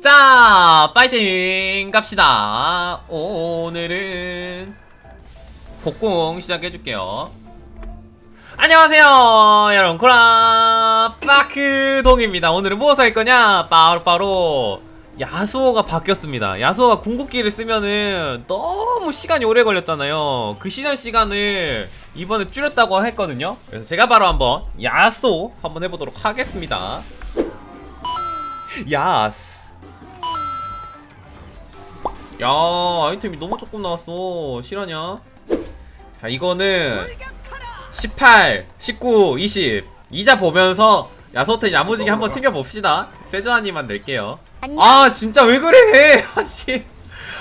자, 파이팅 갑시다. 오늘은 복공 시작해줄게요. 안녕하세요, 여러분. 코라 파크동입니다. 오늘은 무엇을 할 거냐? 바로 바로 야수호가 바뀌었습니다. 야수호가 궁극기를 쓰면은 너무 시간이 오래 걸렸잖아요. 그 시전 시간을 이번에 줄였다고 했거든요. 그래서 제가 바로 한번 야수 한번 해보도록 하겠습니다. 야스. 야 아이템이 너무 조금 나왔어. 실화냐? 자 이거는 18 19 20 이자 보면서 야소테 야무지게 한번 챙겨봅시다. 세조아님만 낼게요. 아 진짜 왜 그래? 아씨.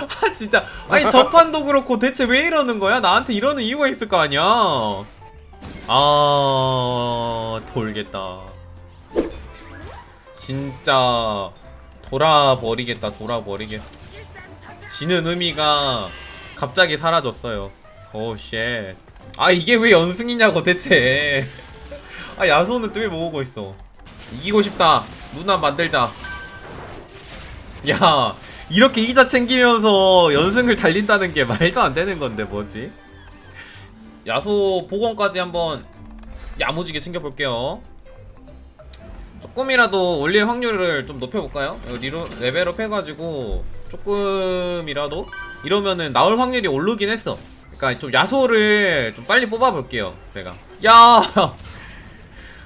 아 진짜. 아니 저판도 그렇고 대체 왜 이러는 거야? 나한테 이러는 이유가 있을 거 아니야. 아 돌겠다. 진짜 돌아버리겠다 돌아버리겠어 지는 의미가 갑자기 사라졌어요. 오 쉣. 아 이게 왜 연승이냐고 대체. 아 야소는 또 왜 모으고 있어. 이기고 싶다. 누나 만들자. 야 이렇게 이자 챙기면서 연승을 달린다는 게 말도 안 되는 건데 뭐지? 야소 복원까지 한번 야무지게 챙겨볼게요. 조금이라도 올릴 확률을 좀 높여볼까요? 리로, 레벨업 해가지고 조금이라도 이러면은 나올 확률이 오르긴 했어. 그러니까 좀 야소를 좀 빨리 뽑아볼게요. 제가. 야,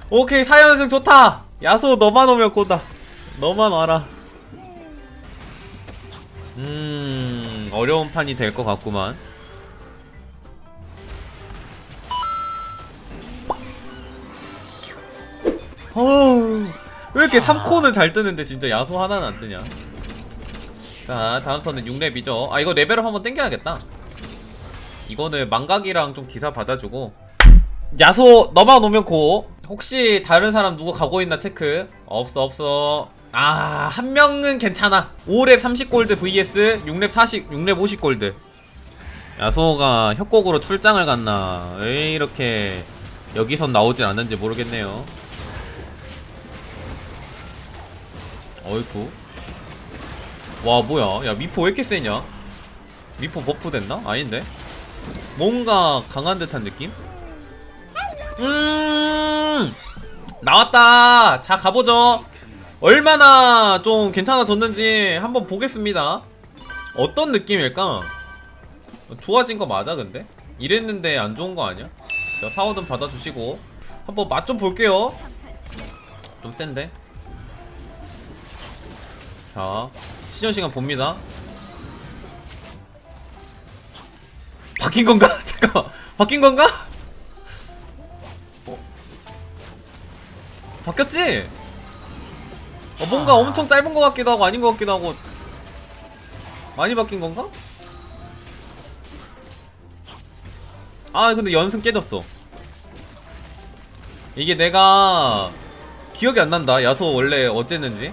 오케이 4연승 좋다. 야소 너만 오면 고다. 너만 와라. 음 어려운 판이 될 것 같구만. 어우 왜 이렇게 3코는 잘 뜨는데 진짜 야소 하나는 안 뜨냐 자 다음 턴은 6렙이죠. 아 이거 레벨업 한번 땡겨야겠다. 이거는 망각이랑 좀 기사 받아주고. 야소 너만 오면 고. 혹시 다른 사람 누구 가고 있나 체크? 없어 없어. 아 한 명은 괜찮아. 5렙 30골드 vs 6렙 40 6렙 50골드. 야소가 협곡으로 출장을 갔나? 왜 이렇게 여기선 나오질 않는지 모르겠네요. 어이쿠 와 뭐야? 야 미포 왜 이렇게 세냐? 미포 버프 됐나? 아닌데? 뭔가 강한 듯한 느낌? 음! 나왔다! 자 가보죠. 얼마나 좀 괜찮아졌는지 한번 보겠습니다. 어떤 느낌일까? 좋아진 거 맞아 근데? 이랬는데 안 좋은 거 아니야? 자 사오든 받아주시고. 한번 맛 좀 볼게요. 좀 센데? 자, 시전 시간 봅니다. 바뀐 건가? 잠깐만. 바뀐 건가? 어. 바뀌었지? 어, 뭔가 엄청 짧은 것 같기도 하고 아닌 것 같기도 하고 많이 바뀐 건가? 아 근데 연승 깨졌어 이게 내가 기억이 안 난다 야소 원래 어쨌는지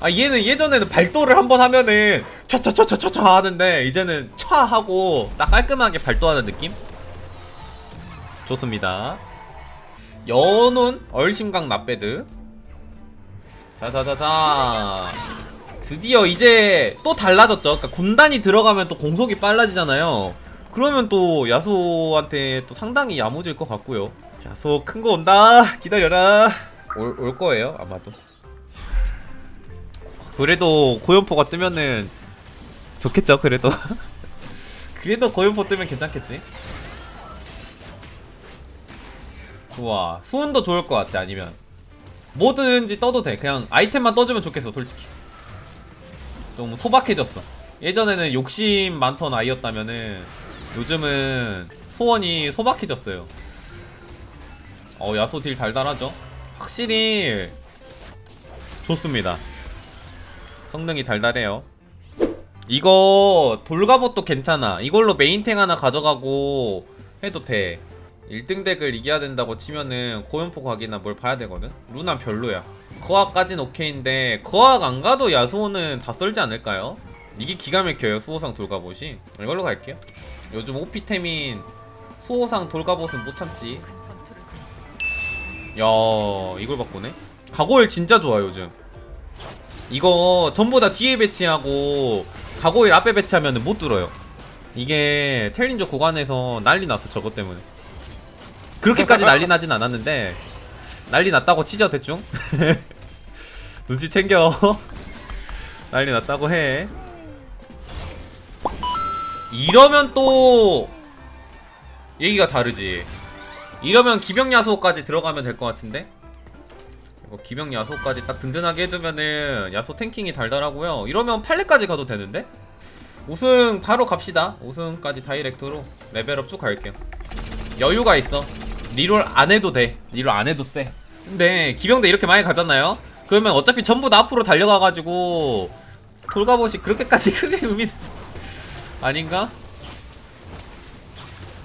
아 얘는 예전에는 발도를 한번 하면은 차차차차차차 하는데 이제는 차 하고 딱 깔끔하게 발도하는 느낌? 좋습니다. 연운 얼심강 나배드 자자자자 드디어 이제 또 달라졌죠. 그러니까 군단이 들어가면 또 공속이 빨라지잖아요. 그러면 또 야수한테 또 상당히 야무질 것 같고요. 야수 큰거 온다. 기다려라. 올, 올 거예요 아마도. 그래도 고연포가 뜨면은 좋겠죠 그래도? 그래도 고연포 뜨면 괜찮겠지? 좋아 수은도 좋을 것 같아 아니면. 뭐든지 떠도 돼. 그냥 아이템만 떠주면 좋겠어 솔직히. 좀 소박해졌어. 예전에는 욕심 많던 아이였다면은 요즘은 소원이 소박해졌어요. 어 야소 딜 달달하죠? 확실히 좋습니다 성능이 달달해요. 이거 돌갑옷도 괜찮아. 이걸로 메인탱 하나 가져가고 해도 돼. 1등 덱을 이겨야 된다고 치면은 고연포 각이나 뭘 봐야 되거든? 루나 별로야. 거학까진 오케이인데 거학 안 가도 야수호는 다 썰지 않을까요? 이게 기가 막혀요 수호상 돌갑옷이. 이걸로 갈게요. 요즘 오피템인 수호상 돌갑옷은 못 참지. 야 이걸 바꾸네? 가고일 진짜 좋아 요즘 이거 전부 다 뒤에 배치하고 가고일 앞에 배치하면 못 뚫어요. 이게 챌린저 구간에서 난리 났어 저것 때문에. 그렇게까지 난리 나진 않았는데 난리 났다고 치죠 대충? 눈치 챙겨. 난리 났다고 해. 이러면 또 얘기가 다르지. 이러면 기병 야소까지 들어가면 될 것 같은데 기병 야소까지 딱 든든하게 해두면은 야소 탱킹이 달달하고요. 이러면 팔레까지 가도 되는데? 우승 바로 갑시다. 우승까지 다이렉트로 레벨업 쭉 갈게요. 여유가 있어. 리롤 안 해도 돼. 리롤 안 해도 쎄. 근데 기병대 이렇게 많이 가잖아요? 그러면 어차피 전부 다 앞으로 달려가가지고 돌가봇이 그렇게까지 크게 의미 아닌가?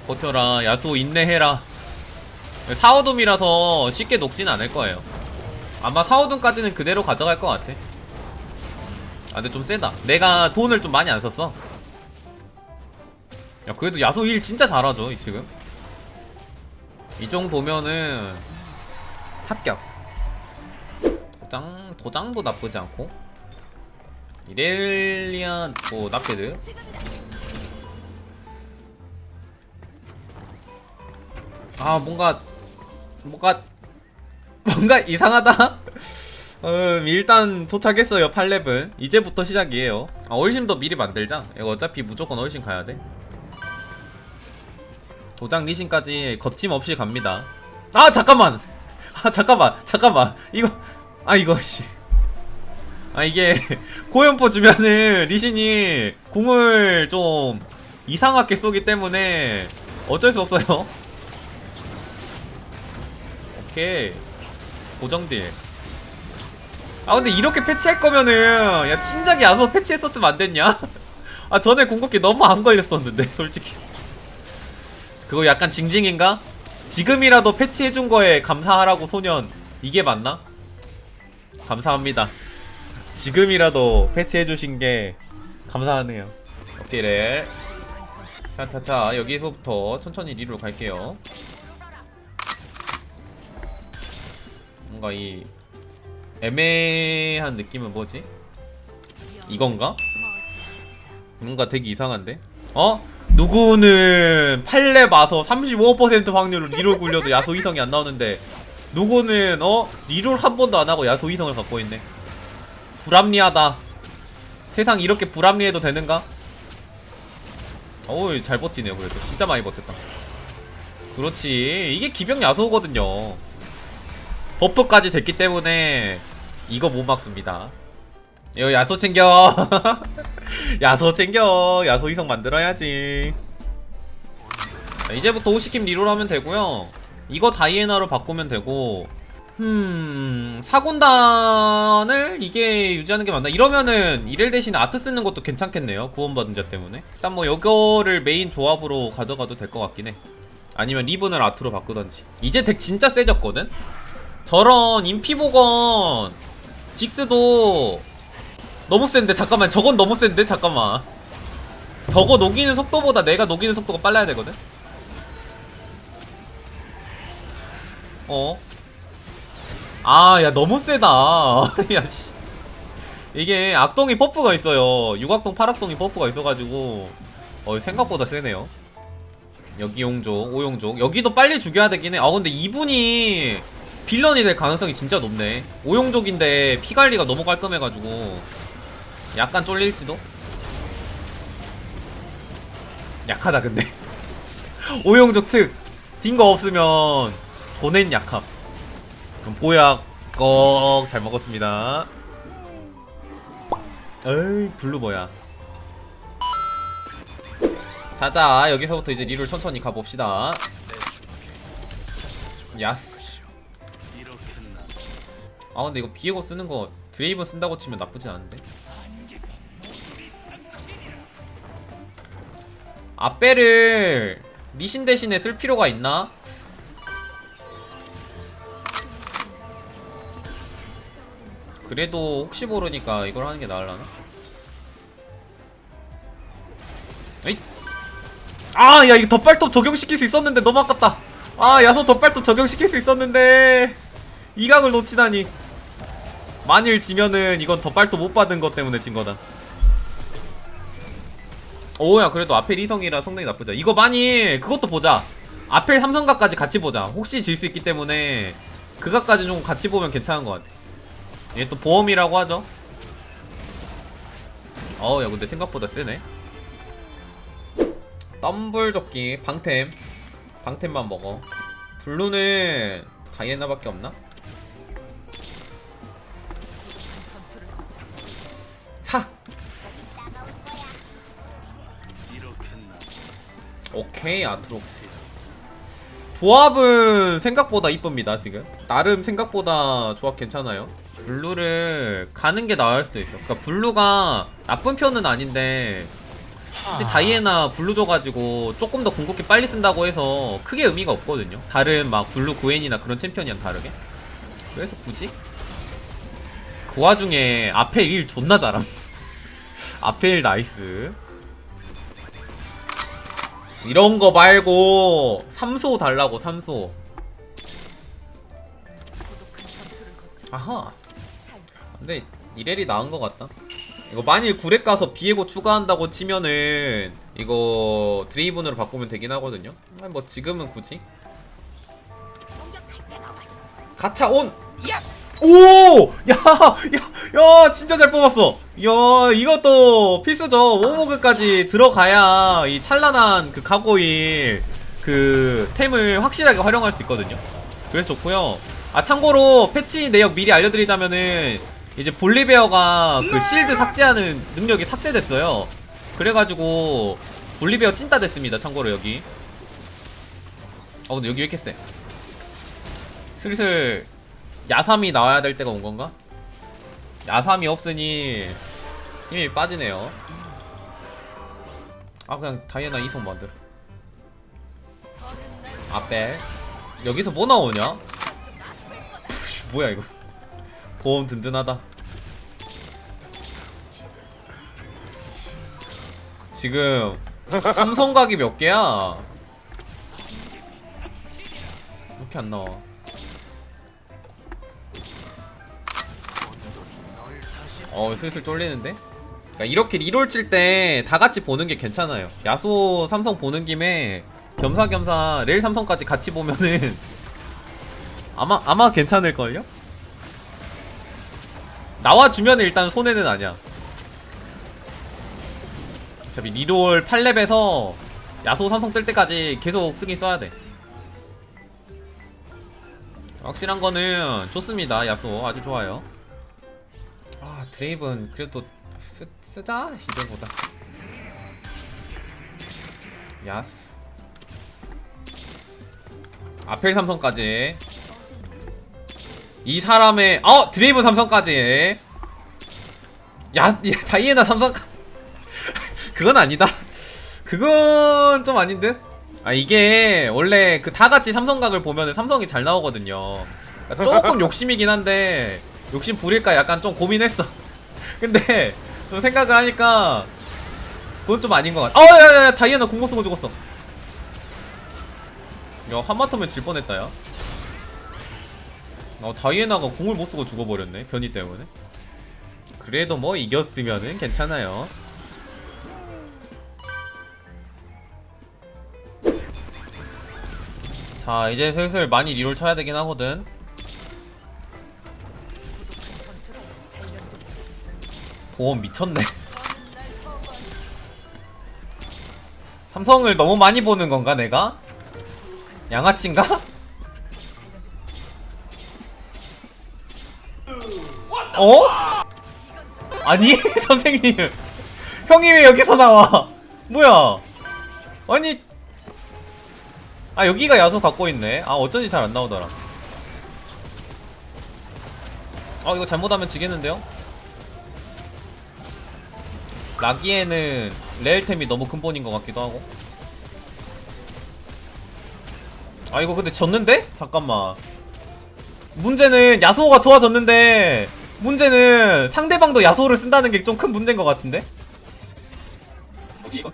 버텨라. 야수 인내해라. 사오돔이라서 쉽게 녹진 않을 거예요 아마 사오돔까지는 그대로 가져갈 것 같아. 아 근데 좀 세다. 내가 돈을 좀 많이 안 썼어. 야 그래도 야소 일 진짜 잘하죠 이 지금. 이 정도면은 합격. 도장 도장도 나쁘지 않고. 이렐리안 뭐 나페드 아 뭔가 뭔가 뭔가 이상하다? 음 일단 도착했어요 8렙은 이제부터 시작이에요. 아 얼심도 미리 만들자. 이거 어차피 무조건 얼심 가야돼. 도장 리신까지 거침없이 갑니다. 아 잠깐만! 아 잠깐만 잠깐만. 이거 아 이거 씨아 이게 고연포 주면은 리신이 궁을 좀 이상하게 쏘기 때문에 어쩔 수 없어요. 오케이 고정딜 아 근데 이렇게 패치할 거면은 야 진작에 야소 패치했었으면 안 됐냐? 아 전에 궁극기 너무 안 걸렸었는데 솔직히 그거 약간 징징인가? 지금이라도 패치해준 거에 감사하라고 소년 이게 맞나? 감사합니다 지금이라도 패치해주신 게 감사하네요 오케이 래 자자자 여기서부터 천천히 리로 갈게요 뭔가 이 애매한 느낌은 뭐지? 이건가? 뭔가 되게 이상한데? 어? 누구는 8렙 와서 35% 확률로 리롤 굴려도 야소 이성이 안 나오는데 누구는 어? 리롤 한 번도 안 하고 야소 이성을 갖고 있네 불합리하다 세상 이렇게 불합리해도 되는가? 어우 잘 버티네요 그래도 진짜 많이 버텼다 그렇지 이게 기병 야소거든요 버프까지 됐기 때문에 이거 못 막습니다. 이거 야소 챙겨. 야소 챙겨. 야소 이성 만들어야지. 자, 이제부터 50킴 리롤 하면 되고요. 이거 다이애나로 바꾸면 되고. 음, 사군단을 이게 유지하는 게 맞나? 이러면은 이렐 대신 아트 쓰는 것도 괜찮겠네요. 구원받은 자 때문에. 일단 뭐 이거를 메인 조합으로 가져가도 될 것 같긴 해. 아니면 리븐을 아트로 바꾸던지. 이제 덱 진짜 세졌거든? 저런 인피보건 직스도 너무 센데? 잠깐만 저건 너무 센데? 잠깐만. 저거 녹이는 속도보다 내가 녹이는 속도가 빨라야 되거든? 어? 아 야 너무 세다. 야씨. 이게 악동이 퍼프가 있어요. 육악동 팔악동이 퍼프가 있어가지고. 어 생각보다 세네요. 여기 용족 오용족. 여기도 빨리 죽여야 되긴 해아 근데 이분이 빌런이 될 가능성이 진짜 높네. 오용족인데 피관리가 너무 깔끔해가지고 약간 쫄릴지도? 약하다 근데. 오용족 특. 딘거 없으면 보낸 약함. 그럼 보약 꼭 잘 먹었습니다. 에이 블루 뭐야. 자자 여기서부터 이제 리를 천천히 가봅시다. 야스 아 근데 이거 비에고 쓰는 거 드레이븐 쓴다고 치면 나쁘진 않은데 아빼를 리신 대신에 쓸 필요가 있나? 그래도 혹시 모르니까 이걸 하는 게 나을라나? 아, 야, 이거 덧발톱 적용시킬 수 있었는데 너무 아깝다. 아, 야소 덧발톱 적용시킬 수 있었는데 이 각을 놓치다니. 만일 지면은 이건 덧발도 못 받은 것 때문에 진 거다. 오야 그래도 아펠 2성이라 성능이 나쁘자. 이거 만일 그것도 보자. 아펠 삼성각까지 같이 보자. 혹시 질 수 있기 때문에 그각까지 좀 같이 보면 괜찮은 것 같아. 얘 또 보험이라고 하죠. 어우 야 근데 생각보다 세네. 덤블 조끼 방템 방템만 먹어. 블루는 다이애나밖에 없나? 오케이 아트록스. 조합은 생각보다 이쁩니다 지금. 나름 생각보다 조합 괜찮아요. 블루를 가는 게 나을 수도 있어. 그러니까 블루가 나쁜 편은 아닌데 이제 다이애나 블루 줘가지고 조금 더 궁극기 빨리 쓴다고 해서 크게 의미가 없거든요. 다른 막 블루 구엔이나 그런 챔피언이랑 다르게. 그래서 굳이? 그 와중에 앞에 일 존나 잘함. 앞에 일 나이스. 이런 거 말고 삼소 달라고 삼소. 아하. 근데 이렐이 나은 것 같다. 이거 만일 구렉 가서 비에고 추가한다고 치면은 이거 드레이븐으로 바꾸면 되긴 하거든요. 아니, 뭐 지금은 굳이. 가차 온. 오! 야, 야, 야, 진짜 잘 뽑았어. 야, 이것도 필수죠. 오모그까지 들어가야 이 찬란한 그 가고일 그 템을 확실하게 활용할 수 있거든요. 그래서 좋고요. 아 참고로 패치 내역 미리 알려드리자면은 이제 볼리베어가 그 실드 삭제하는 능력이 삭제됐어요. 그래가지고 볼리베어 찐따 됐습니다. 참고로 여기. 어 근데 여기 왜 이렇게 세? 슬슬 야삼이 나와야 될 때가 온 건가? 야삼이 없으니 힘이 빠지네요. 아 그냥 다이애나 이성 만들어. 아빼 여기서 뭐 나오냐? 뭐야 이거? 보험 든든하다. 지금 삼성각이 몇 개야? 이렇게 안 나와. 어 슬슬 쫄리는데? 그러니까 이렇게 리롤 칠 때 다 같이 보는 게 괜찮아요. 야수 삼성 보는 김에 겸사겸사 레일 삼성까지 같이 보면은 아마 아마 괜찮을걸요? 나와주면 일단 손해는 아니야. 어차피 리롤 8렙에서 야소 삼성 뜰 때까지 계속 쓰긴 써야 돼. 확실한 거는 좋습니다. 야소 아주 좋아요. 아 드레이븐 그래도 쓰, 쓰자 이제보다. 야스. 아펠 삼성까지. 이 사람의 어 드레이븐 삼성까지. 야, 야 다이애나 삼성까지. 그건 아니다. 그건 좀 아닌데? 아 이게 원래 그 다 같이 삼성각을 보면은 삼성이 잘 나오거든요. 그러니까 조금 욕심이긴 한데 욕심 부릴까 약간 좀 고민했어. 근데 좀 생각을 하니까 그건 좀 아닌 것 같아. 어, 야야야 다이애나 궁고 쓰고 죽었어. 야 한마터면 질 뻔했다 야. 어 다이애나가 궁을 못 쓰고 죽어버렸네 변이 때문에. 그래도 뭐 이겼으면은 괜찮아요. 자 이제 슬슬 많이 리롤 쳐야 되긴 하거든 보험 미쳤네 삼성을 너무 많이 보는 건가 내가? 양아치인가? 어? 아니 선생님 형이 왜 여기서 나와 뭐야 아니 아 여기가 야소 갖고 있네 아 어쩐지 잘 안 나오더라 아 이거 잘못하면 지겠는데요? 라기에는 레일템이 너무 근본인 것 같기도 하고 아 이거 근데 졌는데? 잠깐만 문제는 야소가 좋아졌는데 문제는 상대방도 야소를 쓴다는 게 좀 큰 문제인 것 같은데? 뭐지 이건?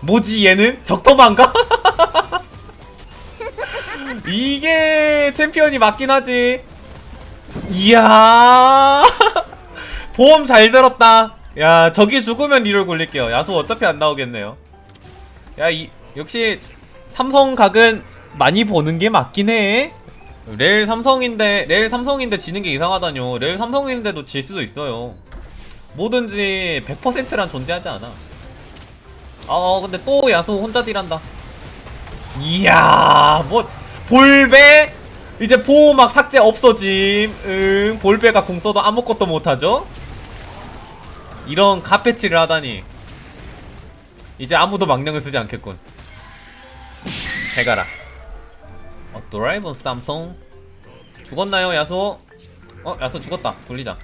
뭐지 얘는? 적토마인가? 이게 챔피언이 맞긴 하지 이야 보험 잘 들었다 야 저기 죽으면 리롤 굴릴게요. 야수 어차피 안 나오겠네요. 야 이 역시 삼성 각은 많이 보는 게 맞긴 해. 레일 삼성인데 레일 삼성인데 지는 게 이상하다뇨. 레일 삼성인데도 질 수도 있어요. 뭐든지 100%란 존재하지 않아. 아 근데 또 야수 혼자 딜한다. 이야 뭐 볼배? 이제 보호막 삭제 없어짐. 응 볼배가 공 써도 아무것도 못하죠 이런 카페치를 하다니. 이제 아무도 망령을 쓰지 않겠군. 잘 가라. 어 드라이브 삼성. 죽었나요 야소? 어 야소 죽었다. 돌리자.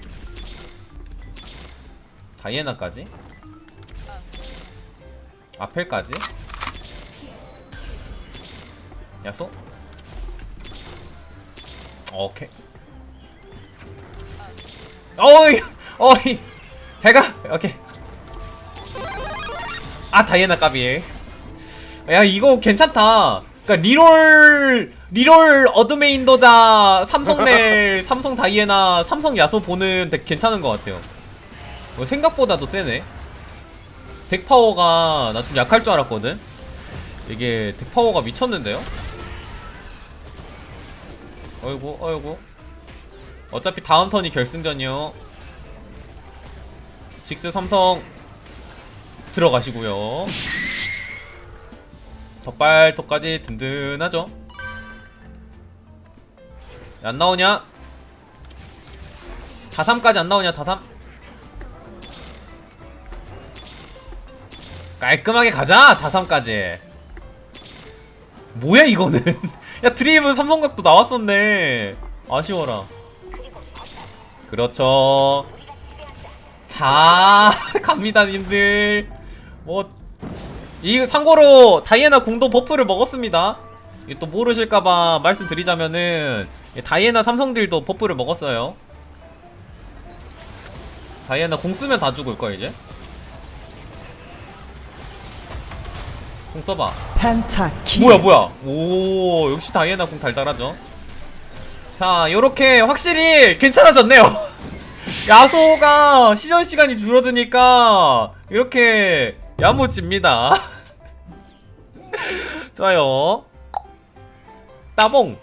다이애나까지? 아펠까지? 야소? 오케이. 어이 어이 잘가? 오케이. 아 다이애나 까비 야 이거 괜찮다. 그니까 리롤 리롤 어드메인더자 삼성렐 삼성 다이애나 삼성 야소 보는 덱 괜찮은 것 같아요. 어, 생각보다도 세네. 덱 파워가 나 좀 약할 줄 알았거든. 이게 덱 파워가 미쳤는데요? 어이구 어이구. 어차피 다음 턴이 결승전이요 직스 삼성 들어가시고요. 덕발톱까지 든든하죠? 안 나오냐? 다삼까지 안 나오냐 다삼? 깔끔하게 가자 다삼까지. 뭐야 이거는? 야 드리븐 삼성각도 나왔었네. 아쉬워라. 그렇죠 자 갑니다 님들. 뭐 이 참고로 다이애나 궁도 버프를 먹었습니다. 이게 또 모르실까봐 말씀드리자면은 이 다이애나 삼성들도 버프를 먹었어요. 다이애나 공 쓰면 다 죽을 거야 이제. 공 써봐. 펜타키. 뭐야 뭐야? 오 역시 다이애나 공 달달하죠? 자 요렇게 확실히 괜찮아졌네요 야소가 시전 시간이 줄어드니까 이렇게 야무집니다. 좋아요. 따봉